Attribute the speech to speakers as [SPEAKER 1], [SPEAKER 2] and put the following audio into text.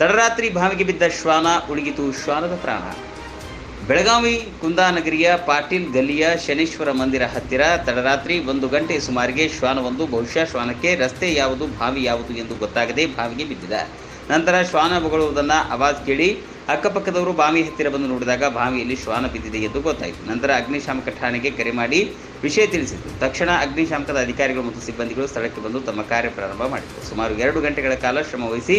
[SPEAKER 1] ತಡರಾತ್ರಿ ಭಾವಿಗೆ ಬಿದ್ದ ಶ್ವಾನ ಉಳುಗಿತು ಶ್ವಾನದ ಪ್ರಾಣ ಬೆಳಗಾವಿ ಕುಂದಾನಗರಿಯ ಪಾಟೀಲ್ ಗಲ್ಲಿಯ ಶನೇಶ್ವರ ಮಂದಿರ ಹತ್ತಿರ ತಡರಾತ್ರಿ ಒಂದು ಗಂಟೆ ಸುಮಾರಿಗೆ ಶ್ವಾನವೊಂದು ಬಹುಶಃ ಶ್ವಾನಕ್ಕೆ ರಸ್ತೆ ಯಾವುದು ಭಾವಿ ಯಾವುದು ಎಂದು ಗೊತ್ತಾಗದೆ ಬಾವಿಗೆ ಬಿದ್ದಿದೆ ನಂತರ ಶ್ವಾನ ಬೊಗಳುವುದನ್ನು ಅವಾಜ್ ಕೇಳಿ ಅಕ್ಕಪಕ್ಕದವರು ಬಾವಿ ಹತ್ತಿರ ಬಂದು ನೋಡಿದಾಗ ಭಾವಿಯಲ್ಲಿ ಶ್ವಾನ ಬಿದ್ದಿದೆ ಎಂದು ಗೊತ್ತಾಯಿತು ನಂತರ ಅಗ್ನಿಶಾಮಕ ಠಾಣೆಗೆ ಕರೆ ಮಾಡಿ ವಿಷಯ ತಿಳಿಸಿತು ತಕ್ಷಣ ಅಗ್ನಿಶಾಮಕದ ಅಧಿಕಾರಿಗಳು ಮತ್ತು ಸಿಬ್ಬಂದಿಗಳು ಸ್ಥಳಕ್ಕೆ ಬಂದು ತಮ್ಮ ಕಾರ್ಯ ಪ್ರಾರಂಭ ಮಾಡಿದರು ಸುಮಾರು ಎರಡು ಗಂಟೆಗಳ ಕಾಲ
[SPEAKER 2] ಶ್ರಮವಹಿಸಿ